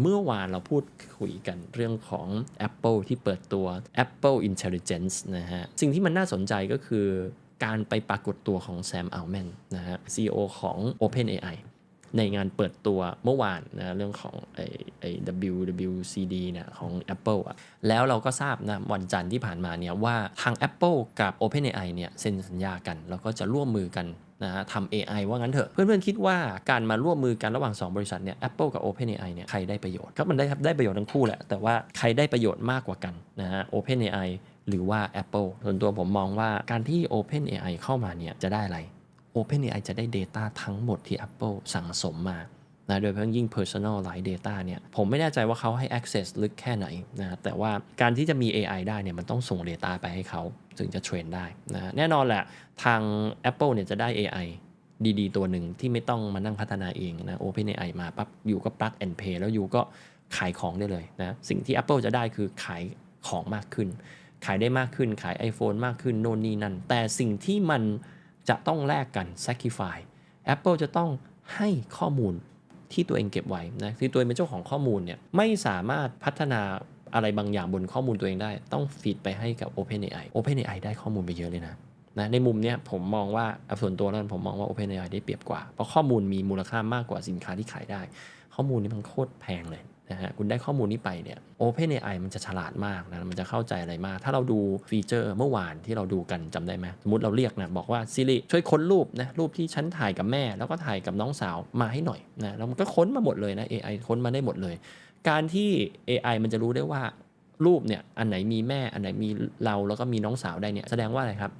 เมื่อวานเราพูดคุยกันเรื่องของ Apple ที่เปิดตัว Apple Intelligence นะฮะ สิ่งที่มันน่าสนใจก็คือการไปปรากฏตัวของแซมอัลแมนนะฮะ CEO ของ OpenAI ในงานเปิดตัวเมื่อวานนะเรื่องของไอ้ไอ้ WWCD เนี่ยของ Apple อะแล้วเราก็ทราบนะวันจันทร์ที่ผ่านมาเนี่ยว่าทาง Apple กับ OpenAI เนี่ยเซ็นสัญญากัน แล้วก็จะร่วมมือกันนะฮะทำ AI ว่างั้นเถอะ เพื่อนๆ คิดว่าการมาร่วมมือกันระหว่าง 2 บริษัทเนี่ย Apple กับ OpenAI เนี่ยใครได้ประโยชน์ครับมันได้ครับได้ประโยชน์ทั้งคู่แหละ แต่ว่าใครได้ประโยชน์มากกว่ากันนะฮะ OpenAI หรือว่า Apple ส่วนตัวผมมองว่าการที่ OpenAI เข้ามาเนี่ยจะได้อะไร OpenAI จะได้ Data ทั้งหมดที่ Apple สั่งสมมานะโดยเฉพาะยิ่ง personalized data เนี่ยผมไม่แน่ใจว่าเขาให้ access ลึกแค่ไหนนะแต่ว่าการที่จะมี AI ได้เนี่ยมันต้องส่ง Data ไปให้เขาถึงจะเทรนได้นะแน่นอนแหละทาง Apple เนี่ยจะได้ AI ดีๆ ตัวหนึ่งที่ไม่ต้องมานั่งพัฒนาเองนะ OpenAI มาปั๊บอยู่ก็ plug and play แล้วอยู่ก็ขายของได้เลยนะสิ่งที่ Apple จะได้คือขายของมากขึ้น ขายได้มากขึ้นขาย iPhone มากขึ้นโน่นนี่นั่นแต่สิ่งที่มัน จะต้องแลกกัน sacrifice Apple จะต้องให้ข้อมูลที่ตัวเองเก็บไว้นะที่ตัวเองเป็นเจ้าของข้อมูลเนี่ยไม่สามารถพัฒนาอะไรบางอย่างบนข้อมูลตัวเองได้ ต้องฟีดไปให้กับ OpenAI OpenAI ได้ข้อมูลไปเยอะเลยนะนะในมุมเนี้ยผมมองว่าส่วนตัวนั้นผมมองว่า OpenAI ได้เปรียบกว่า เพราะข้อมูลมีมูลค่ามากกว่าสินค้าที่ขายได้ ข้อมูลนี้มันโคตรแพงเลย นะฮะคุณได้ข้อมูลนี้ไปเนี่ย OpenAI มันจะฉลาดมากนะมันจะเข้าใจอะไรมาก ถ้าเราดูฟีเจอร์เมื่อวานที่เราดูกันจำได้ไหมสมมติเราเรียกนะบอกว่า Siri ช่วยค้นรูปนะรูปที่ฉันถ่ายกับแม่ แล้วก็ถ่ายกับน้องสาวมาให้หน่อยนะแล้วมันก็ค้นมาหมดเลยนะ AI ค้นมาได้หมดเลย การที่ AI มันจะรู้ได้ว่ารูปเนี่ยอันไหนมีแม่อันไหนมีเราแล้วก็มีน้องสาวได้เนี่ยแสดงว่าอะไรครับ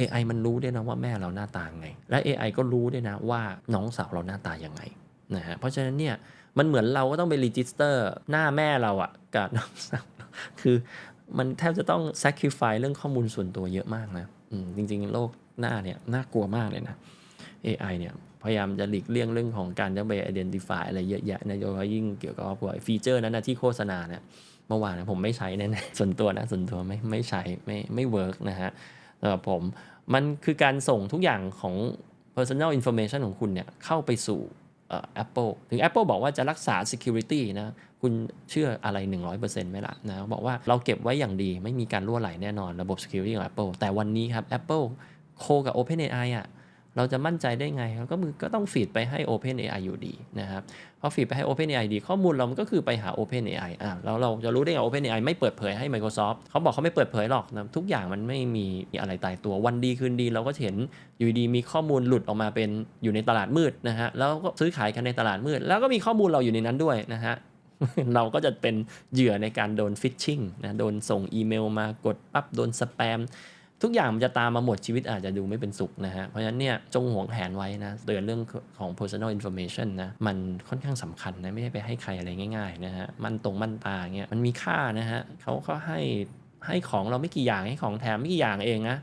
AI มันรู้ด้วยนะว่าแม่เราหน้าตาไง และ AI ก็รู้ด้วยนะว่าน้องสาวเราหน้าตายังไงนะฮะเพราะฉะนั้นเนี่ย มันเหมือนเราก็ต้องไปรีจิสเตอร์หน้าแม่เราอะกับน้องสาวคือมันแทบจะต้อง sacrifice เรื่องข้อมูลส่วนตัวเยอะมากนะจริง ๆ โลกหน้าเนี่ยน่ากลัวมากเลยนะ AI เนี่ยพยายามจะหลีกเลี่ยงเรื่องของการจะไป identify อะไรเยอะแยะนะโดยเฉพาะยิ่งเกี่ยวกับพวกฟีเจอร์นั้นนะที่โฆษณาเนี่ยเมื่อวานนะผมไม่ใช้แน่ๆส่วนตัวนะส่วนตัวไม่ไม่ใช้ไม่ไม่เวิร์กนะฮะสำหรับผมมันคือการส่งทุกอย่างของ personal information ของคุณเนี่ยเข้าไปสู่ เอ่อ Apple ถึง Apple บอกว่าจะรักษา security นะ คุณเชื่ออะไร 100%ไหมล่ะนะบอกว่าเราเก็บไว้อย่างดีไม่มีการรั่วไหลแน่นอนระบบ security ของ Apple แต่วันนี้ครับ Apple โคกับ OpenAI อะ เราจะมั่นใจได้ไงก็มือก็ต้องฟีดไปให้ OpenAI อยู่ดีนะครับพอฟีดไปให้ OpenAI ดี ข้อมูลเรามันก็คือไปหา OpenAI อะแล้วเราจะรู้ได้ไง OpenAI ไม่เปิดเผยให้ Microsoft เขาบอกเขาไม่เปิดเผยหรอกนะทุกอย่างมันไม่มีอะไรตายตัววันดีคืนดี เราก็เห็นอยู่ดีมีข้อมูลหลุดออกมาเป็นอยู่ในตลาดมืดนะฮะแล้วก็ซื้อขายกันในตลาดมืด แล้วก็มีข้อมูลเราอยู่ในนั้นด้วยนะฮะเราก็จะเป็นเหยื่อในการโดนฟิชชิงนะโดนส่งอีเมลมากดปั๊บโดนสแปม ทุกอย่างมันจะตามมาหมดชีวิตอาจจะดูไม่เป็นสุขนะฮะ เพราะฉะนั้นเนี่ยจงห่วงแหนไว้นะเตือนเรื่องของ personal information นะมันค่อนข้างสำคัญนะไม่ได้ไปให้ใครอะไรง่ายๆนะฮะมันตรงมันตาเงี้ยมันมีค่านะฮะเขาก็ให้ให้ของเราไม่กี่อย่างให้ของแถมไม่กี่อย่างเองนะ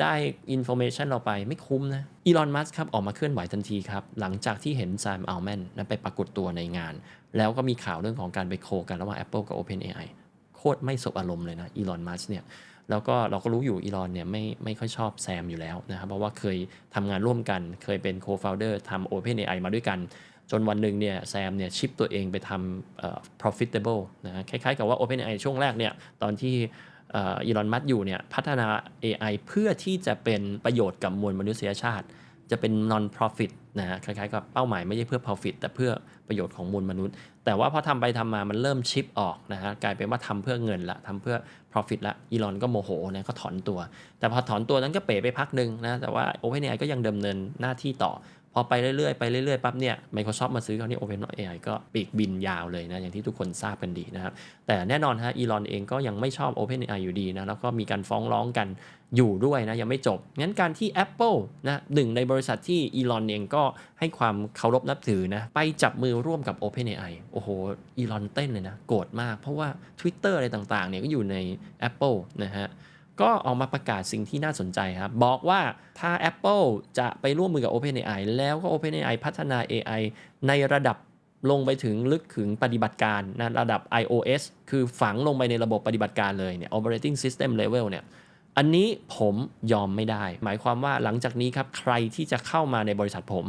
ได้อินโฟเมชันเราไปไม่คุ้มนะอีลอนมัสครับออกมาเคลื่อนไหวทันทีครับ หลังจากที่เห็นแซมอัลแมนนะไปปรากฏตัวในงาน แล้วก็มีข่าวเรื่องของการไปโคกันระหว่าง Apple กับ OpenAI โคตรไม่สบอารมณ์เลยนะอีลอนมัสเนี่ยแล้วก็เราก็รู้อยู่อีลอนเนี่ยไม่ไม่ค่อยชอบแซมอยู่แล้วนะครับเพราะว่าเคยทำงานร่วมกันเคยเป็น co-founder ทำ OpenAI มาด้วยกัน จนวันหนึ่งเนี่ยแซมเนี่ยชิปตัวเองไปทำเอ่อ profitable นะคล้ายๆกับว่า OpenAI ช่วงแรกเนี่ยตอนที่อีลอนมัสอยู่เนี่ยพัฒนา AI เพื่อที่จะเป็นประโยชน์กับมวลมนุษยชาติ จะเป็น non profit นะฮะคล้ายๆกับเป้าหมายไม่ใช่เพื่อ profit แต่เพื่อประโยชน์ของมวลมนุษย์ แต่ว่าพอทำไปทำมามันเริ่มชิปออกนะฮะกลายเป็นว่าทำเพื่อเงินละทำเพื่อ profit ละอีลอนก็โมโหนะก็ถอนตัว แต่พอถอนตัวนั้นก็เป๋ไปพักหนึ่งนะแต่ว่า OpenAI ก็ยังดำเนินหน้าที่ต่อ พอไปเรื่อยๆ ไปเรื่อยๆ ปั๊บเนี่ย Microsoft มาซื้อเขานี่ OpenAI ก็ปีกบินยาวเลยนะ อย่างที่ทุกคนทราบกันดีนะครับ แต่แน่นอนฮะอีลอนเองก็ยังไม่ชอบ OpenAI อยู่ดีนะ แล้วก็มีการฟ้องร้องกันอยู่ด้วยนะ ยังไม่จบ งั้นการที่ Apple นะหนึ่งในบริษัทที่อีลอนเองก็ให้ความเคารพนับถือนะ ไปจับมือร่วมกับ OpenAI โอ้โหอีลอนเต้นเลยนะ โกรธมาก เพราะว่า Twitter อะไรต่างๆเนี่ยก็อยู่ใน Apple นะฮะ ก็ออกมาประกาศสิ่งที่น่าสนใจครับ บอกว่าถ้า Apple จะไปร่วมมือกับ OpenAI แล้วก็ OpenAI พัฒนา AI ในระดับลงไปถึงลึกถึงปฏิบัติการนะระดับ iOS คือฝังลงไปในระบบปฏิบัติการเลยเนี่ย operating system level เนี่ยอันนี้ผมยอมไม่ได้ หมายความว่าหลังจากนี้ครับ ใครที่จะเข้ามาในบริษัทผม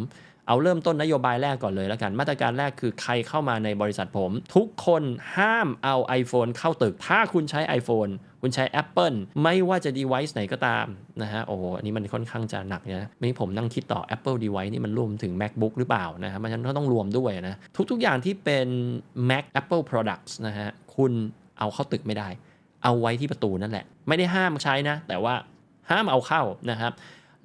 เอาเริ่มต้นนโยบายแรกก่อนเลยแล้วกัน มาตรการแรกคือใครเข้ามาในบริษัทผม ทุกคนห้ามเอา iPhone เข้าตึก ถ้าคุณใช้ iPhone คุณใช้ Apple ไม่ว่าจะ device ไหนก็ตามนะฮะ โอ้โห อันนี้มันค่อนข้างจะหนักนะไม่ผมนั่งคิดต่อ Apple device นี่มันรวมถึง MacBook หรือเปล่านะฮะมันฉะนั้นก็ต้องรวมด้วยนะ ทุกๆอย่างที่เป็น Mac Apple products นะฮะ คุณเอาเข้าตึกไม่ได้ เอาไว้ที่ประตูนั่นแหละ ไม่ได้ห้ามใช้นะ แต่ว่าห้ามเอาเข้านะครับ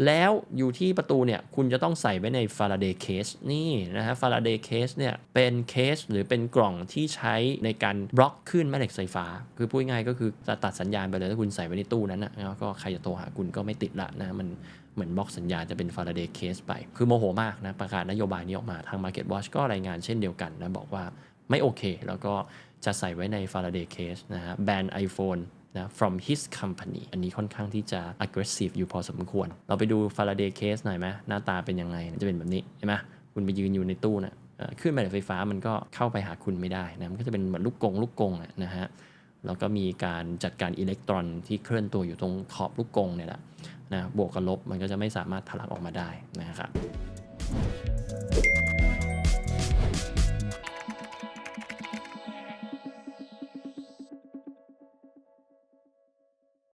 แล้วอยู่ที่ประตูเนี่ยคุณจะต้องใส่ไว้ใน Faraday case นี่นะฮะ Faraday case เนี่ยเป็นเคสหรือเป็นกล่องที่ใช้ในการบล็อกขึ้นแม่เหล็กไฟฟ้า คือพูดง่ายก็คือจะตัดสัญญาณไปเลยถ้าคุณใส่ไว้ในตู้นั้นนะแล้วก็ใครจะโทรหาคุณก็ไม่ติดละนะมันเหมือนบล็อกสัญญาจะเป็น Faraday case ไป คือโมโหมากนะประกาศนโยบายนี้ออกมาทาง Market Watch ก็รายงานเช่นเดียวกันนะบอกว่าไม่โอเค แล้วก็จะใส่ไว้ใน Faraday case นะฮะแบน iPhone นะ from his company อันนี้ค่อนข้างที่จะ aggressive อยู่พอสมควร เราไปดู Faraday case หน่อยไหมหน้าตาเป็นยังไงจะเป็นแบบนี้เห็นไหมคุณไปยืนอยู่ในตู้นะเอ่อขึ้นแม่เหล็กไฟฟ้ามันก็เข้าไปหาคุณไม่ได้นะมันก็จะเป็นเหมือนลูกกงลูกกงอะนะฮะแล้วก็มีการจัดการอิเล็กตรอนที่เคลื่อนตัวอยู่ตรงขอบลูกกงเนี่ยแหละนะบวกกับลบมันก็จะไม่สามารถทะลักออกมาได้นะครับ